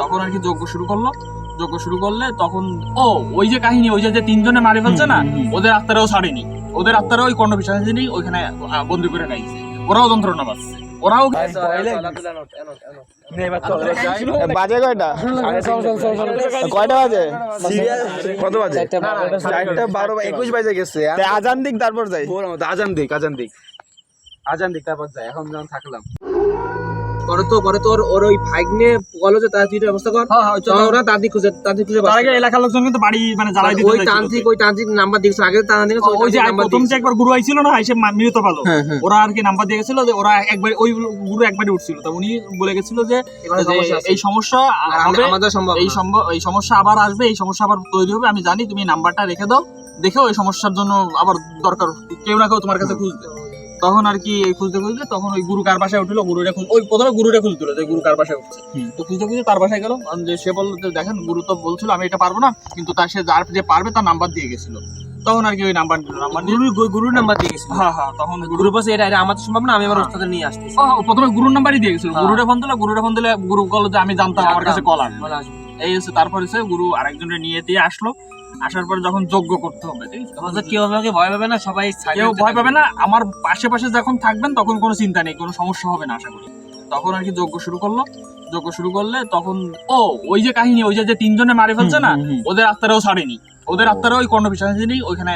তখন আর কি যজ্ঞ শুরু করল। যজ্ঞ শুরু করলে তখন ও ওই যে কাহিনী ওই যে যে তিনজনে মারি ফেলছে না ওদের আত্মারাও ছাড়েনি। ওদের আত্মারাও ওই কর্ণ পিসাচিনী ওইখানে বন্দি করে রাখছে। ওরাও যন্ত্রণা পাচ্ছে। ওরাও বাজে কয়টা? কয়টা বাজে? কত বাজে? চারটা বারো। একুশ বাজে গেছে। আজান দিক তারপর যাই। আজান দিক আজান দিক। আজান দিক তারপর যায় এখন যখন থাকলাম। পরে তো পরে তো ওর ওই ভাগ্নে বলো যে তাড়াতাড়ি ব্যবস্থা কর। হ্যাঁ, হ্যাঁ, ওরা খুঁজে খুঁজে তার আগে এলাকার লোকজন কিন্তু বাড়ি মানে জ্বালাই দিতে ওই তান্ত্রিক ওই তান্ত্রিক নাম্বার আগে তান্ত্রিক ওই যে প্রথম যে একবার গুরু আইছিল না মৃত পালো হ্যাঁ। ওরা আর কি নাম্বার দিয়ে গেছিল যে ওরা একবার ওই গুরু একবারই উঠছিল। তো উনি বলে গেছিল যে। এই সমস্যা আমাদের সম্ভব এই সম্ভব এই সমস্যা আবার আসবে এই সমস্যা আবার তৈরি হবে। আমি জানি তুমি নাম্বারটা রেখে দাও। দেখেও এই সমস্যার জন্য আবার দরকার। কেউ না কেউ তোমার কাছে খুঁজবে। তখন আর কি এই খুঁজতে খুঁজতে তখন ওই গুরু কার বাসায় উঠল গুরুরে ওই প্রথমে গুরুরে খুঁজছিল যে গুরু কার বাসায় উঠছে। তো খুঁজতে খুঁজতে তার বাসায় গেল। যে সে বলল যে দেখেন গুরু তো বলছিল আমি এটা পারব না কিন্তু তার সে যার যে পারবে তার নাম্বার দিয়ে গেছিল। তখন আর কি ওই নাম্বার নাম্বার দিয়ে গুরুর নাম্বার দিয়ে গেছিল। হ্যাঁ হ্যাঁ তখন গুরু গুরু বসে এটা এটা আমাদের সম্ভব না আমি আমার ওস্তাদের নিয়ে আসতেছি। ও, প্রথমে গুরুর নাম্বারই দিয়ে গেছিল। হ্যাঁ। গুরুরে ফোন দিলে গুরুরে ফোন দিলে গুরু বলল যে আমি জানতাম আমার কাছে কল আসবে। এই হচ্ছে তারপর এসে গুরু আরেকজনের নিয়ে দিয়ে আসলো। আসার পরে যখন যজ্ঞ করতে হবে। ঠিক আছে? কেউ আমাকে ভয় পাবে না সবাই কেউ ভয় পাবে না আমার পাশে পাশে যখন থাকবেন তখন কোনো চিন্তা নেই কোনো সমস্যা হবে না আশা করি। তখন আর কি যজ্ঞ শুরু করল। যজ্ঞ শুরু করলে তখন ও ওই যে কাহিনী ওই যে তিনজনে মারি ফেলছে না ওদের আত্মারাও ছাড়েনি। ওদের আত্মারাও ওই কর্ণ পিসাচিনী ওইখানে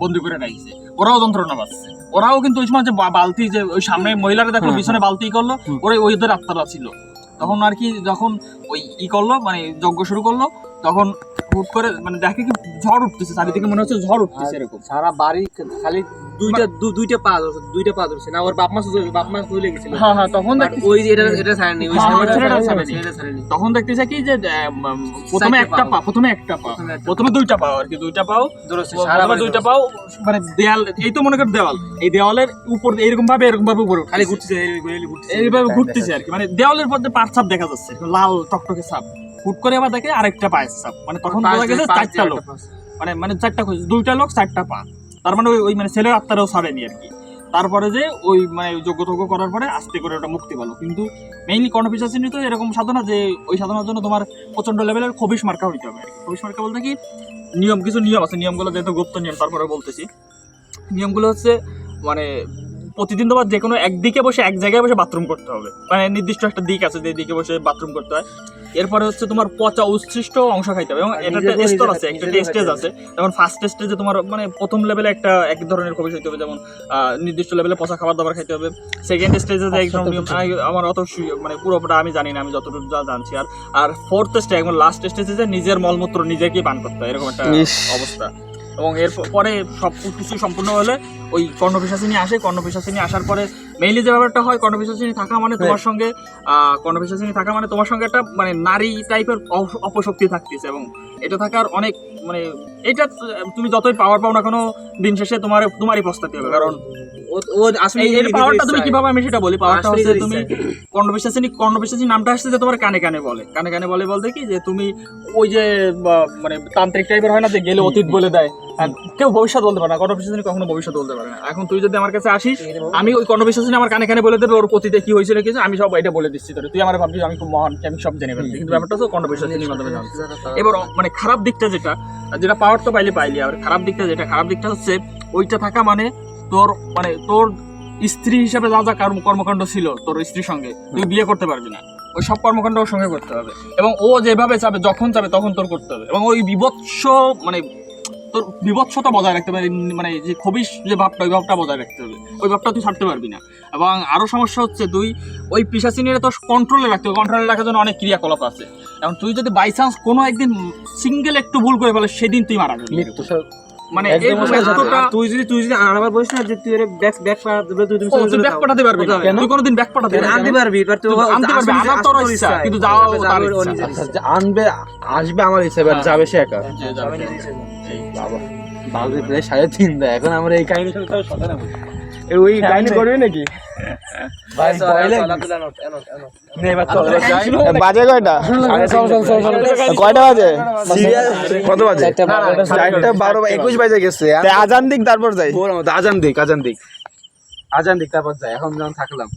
বন্দি করে রাখছে। ওরাও যন্ত্রণা পাচ্ছে। ওরাও কিন্তু ওই সময় যে বালতি যে ওই সামনে মহিলারা দেখল পিছনে বালতি করল ওরা ওদের আত্মারা ছিল। তখন আর কি যখন ওই ই করল মানে যজ্ঞ শুরু করল তখন হুট করে মানে দেখে কি ঝড় উঠতেছে চারিদিকে মনে হচ্ছে ঝড় উঠতেছে এরকম। সারা বাড়ি খালি দুইটা দুইটা পা ধরছে দুইটা পা ধরছে। না ওর বাপ মা শুধু- বাপ মা তুলে গেছিল হ্যাঁ হ্যাঁ তখন ওই যে এটা এটা ছাড়েনি ওই হ্যাঁ, ছেলেটা ছেলেটা ছাড়েনি। তখন দেখতেছে কি যে প্রথমে একটা পা প্রথমে একটা পা প্রথমে দুইটা পাও আর কি দুইটা পাও ধরেছে, সারা দুইটা পাও মানে দেয়াল এই তো মনে কর দেওয়াল এই দেওয়ালের উপর এরকম ভাবে এরকম ভাবে উপরে খালি ঘুরতেছে। এইভাবে ঘুরতেছে আর কি মানে দেওয়ালের মধ্যে পাঁচ ছাপ দেখা যাচ্ছে লাল টকটকে ছাপ। হুট করে আবার দেখে আরেকটা পায়ের ছাপ মানে তখন বোঝা গেছে চারটা লোক। মানে মানে চারটা দুইটা লোক চারটা পা। তার মানে ওই মানে ছেলের আত্মারাও ছাড়েনি আর কি। তারপরে যে ওই মানে যোগ্য টোগ্য করার পরে আস্তে করে ওটা মুক্তি পেল। কিন্তু মেইনলি কর্ণপিসাচিনী তো এরকম সাধনা যে ওই সাধনার জন্য তোমার প্রচণ্ড লেভেলের খবিস মার্কা হইতে হবে। খবিস মার্কা বলতে কি নিয়ম কিছু নিয়ম আছে। নিয়মগুলো যেহেতু গুপ্ত নিয়ম তারপরে বলতেছি। নিয়মগুলো হচ্ছে মানে প্রতিদিন তোমার যে কোনো একদিকে বসে এক জায়গায় বসে বাথরুম করতে হবে। মানে নির্দিষ্ট একটা দিক আছে যে দিকে বসে বাথরুম করতে হয়। এরপরে হচ্ছে তোমার পচা উচ্ছিষ্ট অংশ খাইতে হবে। এবং এটা একটা স্তর আছে একটা নিজেদের স্টেজ আছে। যেমন ফার্স্ট স্টেজে তোমার মানে প্রথম লেভেলে একটা এক ধরনের খবিস হইতে হবে যেমন নির্দিষ্ট লেভেলে পচা খাবার দাবার খাইতে হবে। সেকেন্ড স্টেজে যে একদম আমার অত মানে পুরোটা আমি জানি না আমি যতটুকু যা জানছি আর। আর ফোর্থ স্টেজ একদম লাস্ট স্টেজে যে নিজের মলমূত্র নিজেকেই পান করতে হয় এরকম একটা অবস্থা। এবং এর পরে সব কিছু সম্পূর্ণ হলে ওই কর্ণপিসাচিনী আসে কর্ণপিসাচিনী আসার পরে মেইনলি যে ব্যাপারটা হয় কর্ণপিসাচিনী থাকা মানে তোমার সঙ্গে আহ, কর্ণপিসাচিনী থাকা মানে তোমার সঙ্গে একটা মানে নারী টাইপের অপশক্তি থাকতেছে এবং এটা থাকার অনেক মানে এটা তুমি যতই পাওয়ার পাও না কোনো দিন শেষে তোমার তোমারই পস্তাতে হবে কারণ ও- আসলে এর পাওয়ারটা তুমি কীভাবে আমি সেটা বলি? পাওয়ারটা হচ্ছে তুমি কর্ণবিশ্বাসী নামটা আসছে যে তোমার কানে কানে বলে। কানে কানে বলে বলতে কি যে তুমি ওই যে মানে তান্ত্রিক টাইপের হয় না যে গেলে অতীত বলে দেয়। কেউ ভবিষ্যৎ বলতে পারে না। কখনো ভবিষ্যৎ বলতে পারে না। এখন তুই যদি আমার কাছে আসিস আমি ওই আমার কানে কানে বলে দেবে ওর অতীতে কি হয়েছিল কিছু আমি সব এটা বলে দিচ্ছি তোরে। তুই আমার ভাবছিস আমি খুব মহান আমি সব জেনে ফেলছি। কিন্তু ব্যাপারটা হচ্ছে কর্ণবিশ্বাসিনীর মাধ্যমে জানছি এবার মানে খারাপ দিকটা যেটা যেটা পাওয়ার তো পাইলে পাইলি আর খারাপ দিকটা যেটা খারাপ দিকটা হচ্ছে ওইটা থাকা মানে তোর মানে তোর স্ত্রী হিসেবে যা যা কর্ম- কর্মকাণ্ড ছিল তোর স্ত্রীর সঙ্গে, তুই বিয়ে করতে পারবি না। ওই সব কর্মকাণ্ড ওর সঙ্গে করতে হবে। এবং ও যেভাবে চাবে, যখন চাবে তখন তোর করতে হবে। এবং ওই বিভৎস মানে তোর বিভৎসতা বজায় রাখতে হবে মানে যে খবিস যে ভাবটা, ওই ভাবটা বজায় রাখতে হবে। ওই ভাবটা তুই ছাড়তে পারবি না। এবং আরও সমস্যা হচ্ছে, তুই ওই পিসাচিনিরা তোর কন্ট্রোলে রাখতে হবে। কন্ট্রোলে রাখার জন্য অনেক ক্রিয়াকলাপ আছে। এবং তুই যদি বাই চান্স কোনো একদিন সিঙ্গেল একটু ভুল করে ফেলে, সেদিন তুই মারা যাবি। মানে এই এতটা তুই যদি তুই যদি আনাবার বলিস না যে তুই এর ব্যাক ব্যাক পাঠাতে তুই তুমি তুই ব্যাক পাঠাতে পারবি না? তুই কোনোদিন ব্যাক পাঠাতে পারবি? আনতে না পারবি? এবার তুই আনতে পারবি, আনার তোর ইচ্ছা, কিন্তু যাওয়া যাবে তার ইচ্ছা। আচ্ছা, আচ্ছা, আনবে আসবে আমার হিসাবে এবার হ্যাঁ। যাবে সে একা। যে যাবে। বাবা বাজে প্রায় সাড়ে তিন দেয়। এখন আমরা এই কাহিনী শুনতে হবে সকালে ওই কাহিনী করবি নাকি? ভাই ভয় লাগে। নে, এবার চল, এবার যাই। এ, বাজে কয়টা? কয়টা বাজে? কত বাজে? চারটা বারো একুশ বাজে গেছে আজান দিক তারপর যাই। আজান দিক আজান দিক। আজান দিক তারপর যায় এখন যখন থাকলাম।